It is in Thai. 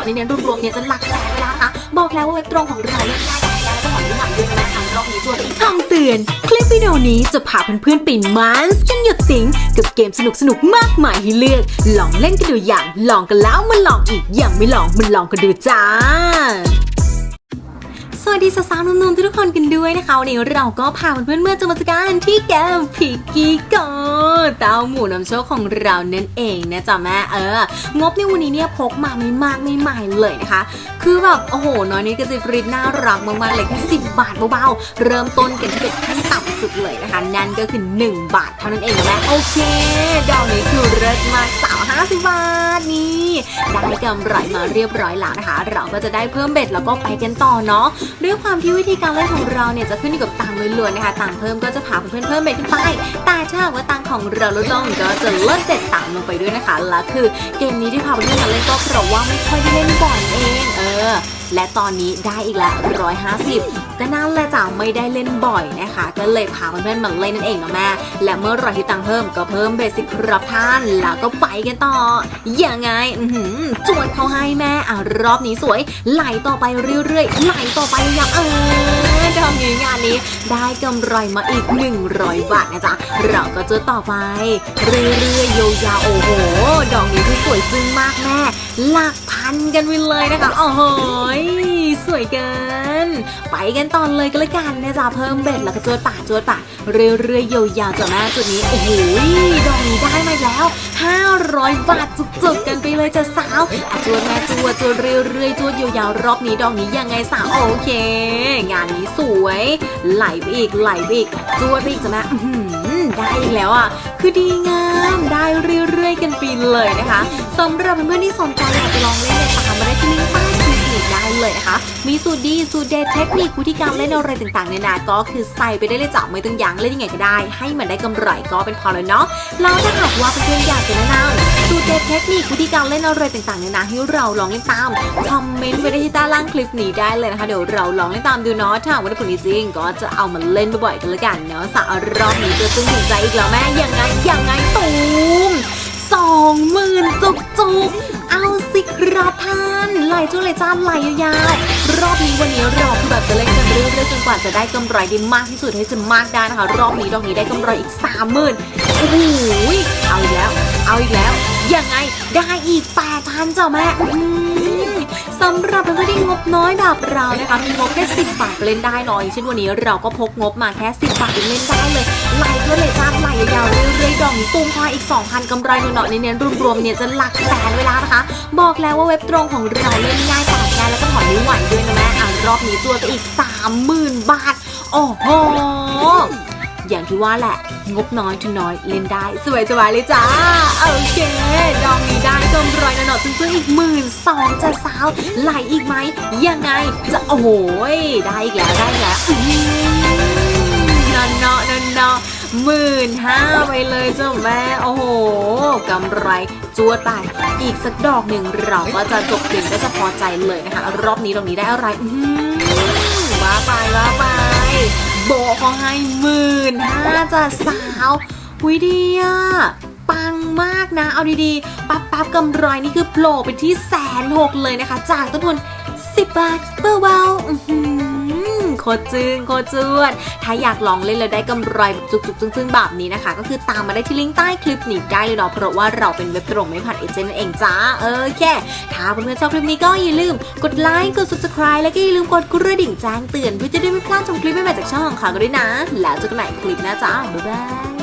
นาะในเน้นรวมๆเนี่ยจะหลักแสนไปแล้วนะคะ บอกแล้วว่าเว็บตรงของเราเล่นได้ได้ได้แล้วก็หอหวานด้วยนะทางรอบนี้ตัวอีกคำเตือน คลิปวิดีโอนี้จะพาเพื่อนๆไปมันส์กันหยดติงกับเกมสนุกๆมากมายให้เลือก ลองเล่นกันดูอย่าง ลองกันแล้วมาลองอีก อย่างไม่ลองมันลองกันดูจ้าสวัสดีสาวๆนุ่มๆทุกคนกันด้วยนะคะวันนี้เราก็พาเพื่อนๆเมื่อจะมาสการที่เกมพิกกี้กอ เต้าหมูน้ำโชคของเรานั่นเองนะจ๊ะแม่เอองบในวันนี้เนี่ยพกมาไม่มากไม่ใหม่เลยนะคะ คือแบบโอ้โหน้อยนี้กระจิบริดน่ารักมากๆเลยแค่สิบบาทเบาๆเริ่มต้นกันที่เป็นขั้นต่ำสุดเลยนะคะ นั่นก็คือ 1 บาทเท่านั้นเองนะแม่โอเคดาวนี้คือเลิศมากสาว 50 บาทนี่ได้กำไรมาเรียบร้อยแล้วนะคะ เราก็จะได้เพิ่มเบ็ดแล้วก็ไปกันต่อเนาะด้วยความที่วิธีการเล่นของเราเนี่ยจะขึ้นอยู่กับตังล้วนๆนะคะตังเพิ่มก็จะพาเพื่อนๆเพิ่มเบ็ดขึ้นไปแต่ถ้าหากว่าตังของเราลดลงก็จะลดเบ็ดต่ำลงไปด้วยนะคะและคือเกมนี้ที่พาเพื่อนๆมาเล่นก็เพราะว่าไม่ค่อยได้เล่นบ่อยเองเออ และตอนนี้ได้อีกแล้ว150 ก็นั่นแหละจ้ะไม่ได้เล่นบ่อยนะคะ ก็เลยพาเพื่อนๆมาเล่นนั่นเองนะแม่ และเมื่อไหรที่ตังเพิ่มก็เพิ่มเบสิกครับท่าน แล้วก็ไปกันต่อยังไงจวดเขาให้แม่อะรอบนี้สวย ไหลต่อไปเรื่อยๆ ไหลต่อไปอย่างเออทำนี้งานนี้ได้กำไรมาอีก 100 บาทนะจ๊ะ เราก็จะต่อไป เรื่อยๆยาวๆโอ้โหรือ วยจึ้งมากแม่หลักพันกันไปเลยนะคะโอ้โหสวยเกิน ไปกันตอนเลยก็แล้วกันนะจ๊ะเพิ่มเบ็ดแล้วก็จวดป่าจวดป่าเรื่อยๆยาวๆจากหน้าจุดนี้โอ้โหดอกนี้ได้มาแล้ว 500 บาทจุกๆก เลยจ้ะสาวจวดแม่จวดจวดเรื่อยๆจวดยาวๆรอบนี้ดอกนี้ยังไงสาวโอเค งานนี้สวย ไหลไปอีกไหลไปอีกจวดไปอีกจ้ะแม่ได้อีกแล้วอะ คือดีงามได้เรื่อยๆกันปีนเลยนะคะสำหรับเพื่อนๆที่สนใจอยากจะลองเล่นเนี่ยตามมาได้ที่ลิงก์ใต้ คลิปนี้ได้เลยนะคะ มีสูตรดีสูตรเด็ดเทคนิควิธีการเล่นอะไรต่างๆเนี่ยนะก็คือใส่ไปได้เลยจ้ะไม่ต้องยั้งเล่นยังไงก็ได้ ให้มันได้กำไรก็เป็นพอแล้วเนาะแล้วถ้าหากว่าเพื่อนๆอยากจะแนะนำสูตรเด็ดเทคนิควิธีการเล่นอะไรต่างๆเนี่ยนะให้เราลองเล่นตามคอมเมนต์ไว้ได้ที่ใต้ล่างคลิปนี้ได้เลยนะคะเดี๋ยวเราลองเล่นตามดูเนาะถ้าว่าได้ผลดีจริงก็จะเอามาเล่นบ่อยๆกันละกันเนาะสาวรอบนี้จะจึงถึงใจอีกแล้วแม่ยังไงยังไงตูมสองหมื่นจุกจุกๆเอาสิครับท่าน ไหลจุ้เลยจ้าไหลยาวๆรอบนี้วันนี้เราคือแบบจะเล่นกันเรื่อยๆจนกว่าจะได้กำไรได้มากที่สุดให้จะมากได้นะคะ รอบนี้ดอกนี้ได้กำไรอีกสามหมื่นโอ้โหเอาอีกแล้ว เอาอีกแล้วยังไงได้อีกแปดพันจ้าแม่สำหรับเพื่อนที่งบน้อยแบบเรานะคะมีงบแค่สิบบาทเล่นได้เนอยเช่นวันนี้เราก็พกงบมาแค่สิบบาทเล่นได้เลยไหลก็เลยจ้าไหลยาว ตุ้มพายอีก 2,000กำไรหน่อยๆเน้นๆรวมๆเนี่ยจะหลักแสนเวลานะคะ บอกแล้วว่าเว็บตรงของเราเล่นง่ายปาดง่ายแล้วก็ถอนไม่ไหวด้วยนะแม่อะรอบนี้ตัวไปอีก 30,000 บาท โอ้โหอย่างที่ว่าแหละ งบน้อยทุนน้อยเล่นได้ สวยสบายเลยจ้า โอเคดองนี้ได้กำไรหน่อยๆซึ่งๆอีกหมื่นสองจะสาวไหลอีกไหม ยังไงจะโอ้โหยได้อีกแล้วได้แล้ว อนเนาะนอนเนาะหมื่นห้าไปเลยจ้าแม่โอ้โหกำไรจัวดไปอีกสักดอกหนึ่งเราก็จะจบเกมก็จะพอใจเลยนะคะ รอบนี้ดอกนี้ได้อะไรอื้อหือว้าไปว้าไป โบเขาให้หมื่นห้าจ้ะสาวหุยดีอะปังมากนะ เอาดีๆ ปั๊บปั๊บกำไรนี่คือโผล่ไปที่แสนหกเลยนะคะ จากต้นทุน10 บาทเบาๆอื้อหือ โคตรจึงโคตรจวดถ้าอยากลองเล่นแล้วได้กำไรแบบจุกๆจึงๆแบบนี้นะคะ ก็คือตามมาได้ที่ลิงก์ใต้คลิปนี้ได้เลยเนาะเพราะว่าเราเป็นเว็บตรงไม่ผ่านเอเจนต์นั่นเองจ้าโอเคถ้าเพื่อนๆชอบคลิปนี้ก็อย่าลืมกดไลค์กด subscribe แล้วก็อย่าลืมกดกระดิ่งแจ้งเตือนเพื่อจะได้ไม่พลาดชมคลิปใหม่ๆจากช่องของเขาก็ด้วยนะ แล้วเจอกันใหม่คลิปหน้าจ้าบ๊ายบาย